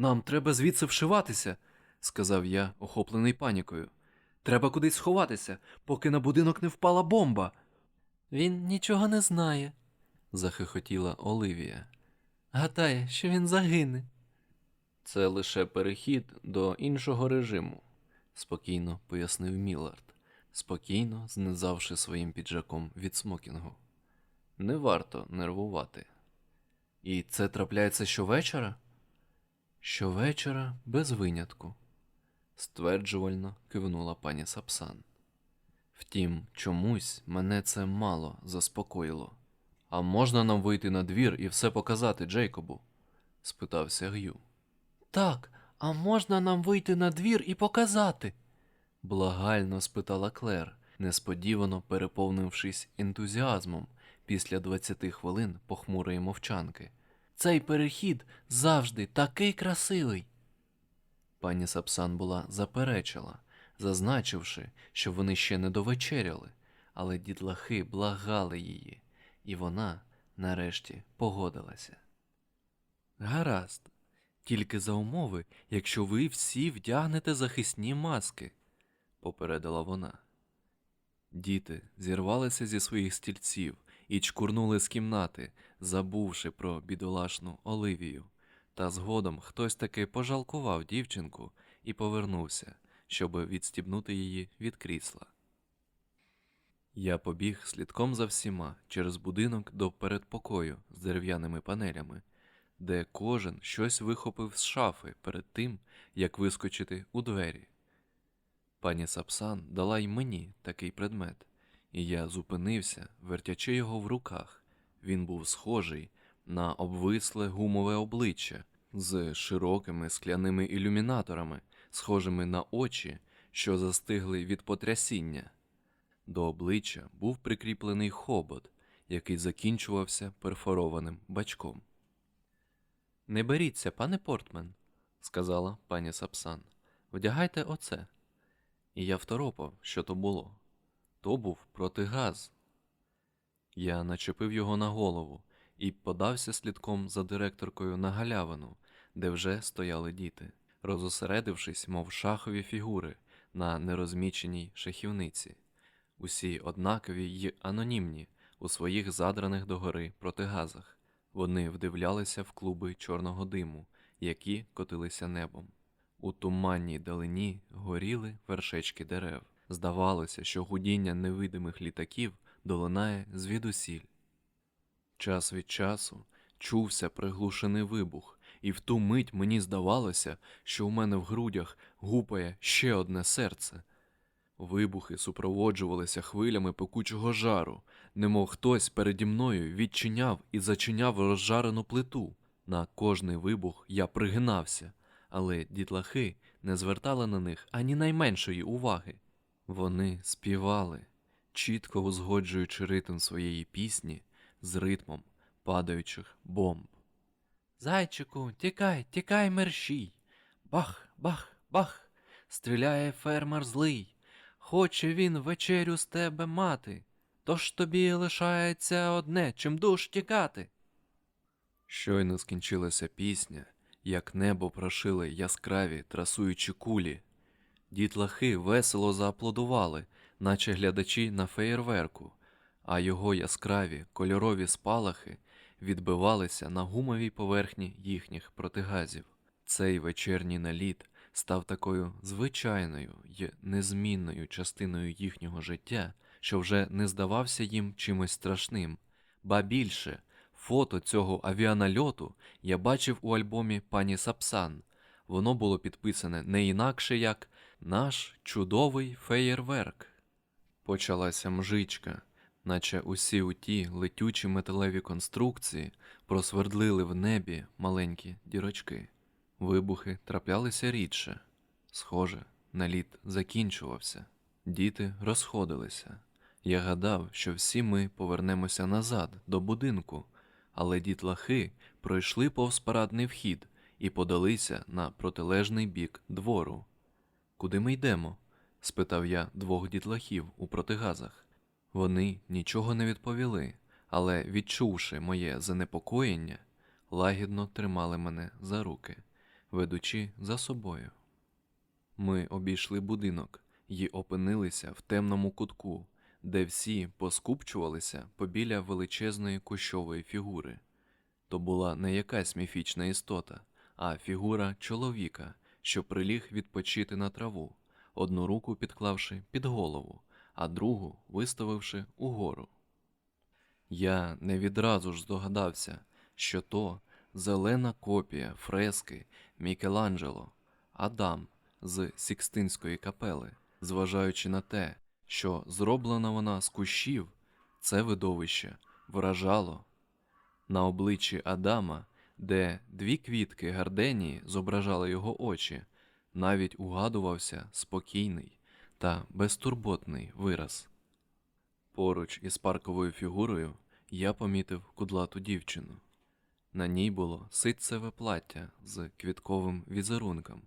Нам треба звідси вшиватися, сказав я, охоплений панікою. Треба кудись сховатися, поки на будинок не впала бомба. Він нічого не знає, захихотіла Оливія. Гадає, що він загине. Це лише перехід до іншого режиму, спокійно пояснив Мілард, спокійно знизавши своїм піджаком від смокінгу. Не варто нервувати. І це трапляється щовечора? Щовечора без винятку, стверджувально кивнула пані Сапсан. Втім, чомусь мене це мало заспокоїло. А можна нам вийти на двір і все показати Джейкобу? спитався Г'ю. Так, а можна нам вийти на двір і показати? благально спитала Клер, несподівано переповнившись ентузіазмом після 20 хвилин похмурої мовчанки. Цей перехід завжди такий красивий. Пані Сапсан була заперечила, зазначивши, що вони ще не довечеряли, але дітлахи благали її, і вона, нарешті, погодилася. Гаразд, тільки за умови, якщо ви всі вдягнете захисні маски, попередила вона. Діти зірвалися зі своїх стільців і чкурнули з кімнати, забувши про бідолашну Оливію. Та згодом хтось таки пожалкував дівчинку і повернувся, щоб відстібнути її від крісла. Я побіг слідком за всіма через будинок до передпокою з дерев'яними панелями, де кожен щось вихопив з шафи перед тим, як вискочити у двері. Пані Сапсан дала й мені такий предмет, і я зупинився, вертячи його в руках. Він був схожий на обвисле гумове обличчя з широкими скляними ілюмінаторами, схожими на очі, що застигли від потрясіння. До обличчя був прикріплений хобот, який закінчувався перфорованим бачком. Не беріться, пане Портмен, сказала пані Сапсан. Вдягайте оце. І я второпав, що то було. То був протигаз. Я начепив його на голову і подався слідком за директоркою на галявину, де вже стояли діти, розосередившись, мов шахові фігури на нерозміченій шахівниці, усі однакові й анонімні у своїх задраних догори протигазах. Вони вдивлялися в клуби чорного диму, які котилися небом. У туманній далині горіли вершечки дерев. Здавалося, що гудіння невидимих літаків долинає звідусіль. Час від часу чувся приглушений вибух, і в ту мить мені здавалося, що у мене в грудях гупає ще одне серце. Вибухи супроводжувалися хвилями пекучого жару, немов хтось переді мною відчиняв і зачиняв розжарену плиту. На кожний вибух я пригинався, але дітлахи не звертали на них ані найменшої уваги. Вони співали, чітко узгоджуючи ритм своєї пісні з ритмом падаючих бомб. Зайчику, тікай, тікай, мерщій. Бах, бах, бах. Стріляє фермер злий. Хоче він вечерю з тебе мати. Тож тобі лишається одне, чим душ тікати. Щойно скінчилася пісня, як небо прошили яскраві трасуючі кулі. Дітлахи весело зааплодували, наче глядачі на феєрверку, а його яскраві кольорові спалахи відбивалися на гумовій поверхні їхніх протигазів. Цей вечірній наліт став такою звичайною й незмінною частиною їхнього життя, що вже не здавався їм чимось страшним, ба більше. Фото цього авіанальоту я бачив у альбомі пані Сапсан. Воно було підписане не інакше як наш чудовий феєрверк. Почалася мжичка, наче усі ті летючі металеві конструкції просвердлили в небі маленькі дірочки. Вибухи траплялися рідше. Схоже, наліт закінчувався. Діти розходилися. Я гадав, що всі ми повернемося назад до будинку, але дітлахи пройшли повз парадний вхід і подалися на протилежний бік двору. Куди ми йдемо? спитав я двох дітлахів у протигазах. Вони нічого не відповіли, але, відчувши моє занепокоєння, лагідно тримали мене за руки. ведучи за собою. Ми обійшли будинок і опинилися в темному кутку, де всі поскупчувалися побіля величезної кущової фігури. То була не якась міфічна істота, а фігура чоловіка, що приліг відпочити на траву, одну руку підклавши під голову, а другу виставивши угору. Я не відразу ж здогадався, що то зелена копія фрески Мікеланджело Адам з Сікстинської капели, зважаючи на те, що зроблена вона з кущів, це видовище вражало. На обличчі Адама, де дві квітки гарденії зображали його очі, навіть угадувався спокійний та безтурботний вираз. Поруч із парковою фігурою я помітив кудлату дівчину. На ній було ситцеве плаття з квітковим візерунком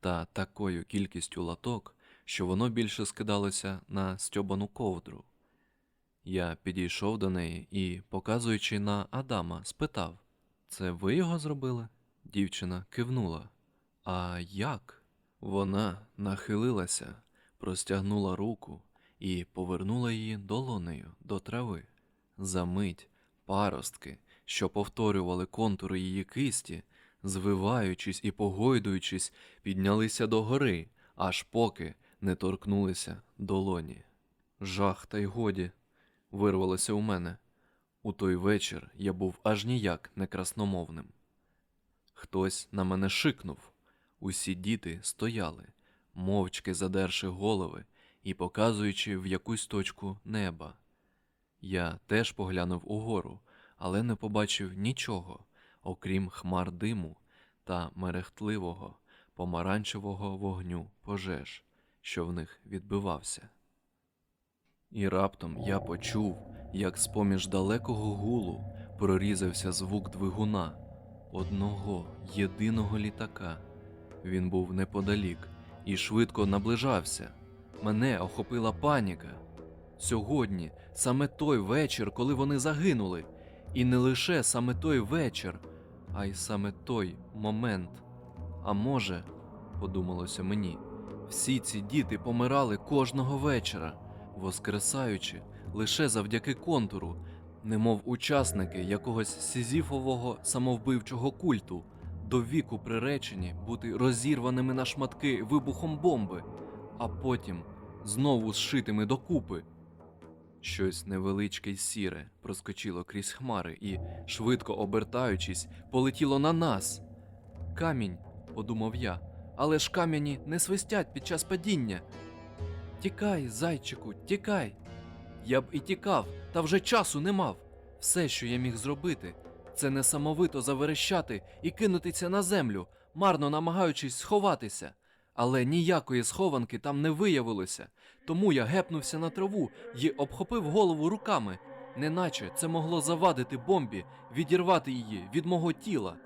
та такою кількістю латок, що воно більше скидалося на стьобану ковдру. Я підійшов до неї і, показуючи на Адама, спитав: Це ви його зробили? Дівчина кивнула. А як? Вона нахилилася, простягнула руку і повернула її долонею до трави. Замить паростки, що повторювали контури її кисті, звиваючись і погойдуючись, піднялися догори, аж поки не торкнулися долоні. Жах та й годі вирвалося у мене. У той вечір я був аж ніяк не красномовним. Хтось на мене шикнув. Усі діти стояли, мовчки задерши голови і показуючи в якусь точку неба. Я теж поглянув угору, але не побачив нічого, окрім хмар диму та мерехтливого помаранчевого вогню пожеж, що в них відбивався. І раптом я почув, як з-поміж далекого гулу прорізався звук двигуна одного єдиного літака. Він був неподалік і швидко наближався. Мене охопила паніка. Сьогодні саме той вечір, коли вони загинули, і не лише саме той вечір, а й саме той момент. А може, подумалося мені, всі ці діти помирали кожного вечора, воскресаючи лише завдяки контуру, немов учасники якогось сізіфового самовбивчого культу, до віку приречені бути розірваними на шматки вибухом бомби, а потім знову зшитими докупи. Щось невеличке й сіре проскочило крізь хмари і, швидко обертаючись, полетіло на нас. Камінь, подумав я, але ж кам'яні не свистять під час падіння. Тікай, зайчику, тікай. Я б і тікав, та вже часу не мав. Все, що я міг зробити, це несамовито заверещати і кинутися на землю, марно намагаючись сховатися. Але ніякої схованки там не виявилося, тому я гепнувся на траву і обхопив голову руками, неначе це могло завадити бомбі, відірвати її від мого тіла.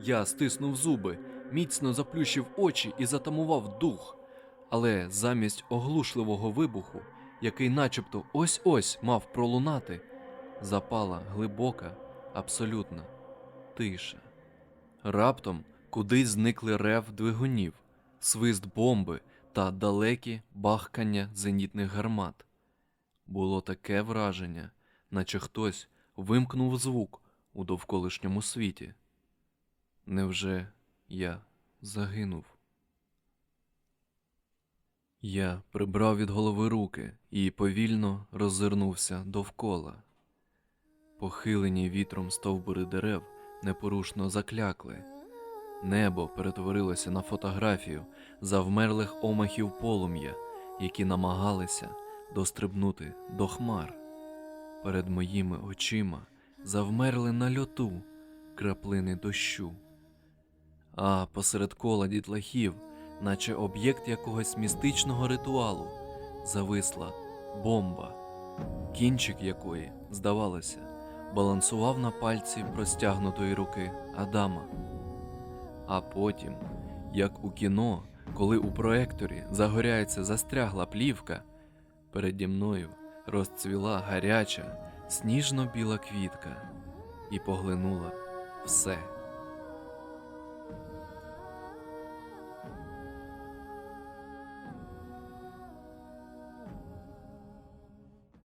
Я стиснув зуби, міцно заплющив очі і затамував дух. Але замість оглушливого вибуху, який начебто ось-ось мав пролунати, запала глибока, абсолютна тиша. Раптом кудись зникли рев двигунів, свист бомби та далекі бахкання зенітних гармат. Було таке враження, наче хтось вимкнув звук у довколишньому світі. Невже я загинув? Я прибрав від голови руки і повільно роззирнувся довкола. Похилені вітром стовбури дерев непорушно заклякли. Небо перетворилося на фотографію завмерлих омахів полум'я, які намагалися дострибнути до хмар. Перед моїми очима завмерли на льоту краплини дощу, а посеред кола дітлахів, наче об'єкт якогось містичного ритуалу, зависла бомба, кінчик якої, здавалося, балансував на пальці простягнутої руки Адама. А потім, як у кіно, коли у проекторі загоряється застрягла плівка, переді мною розцвіла гаряча, сніжно-біла квітка і поглинула все.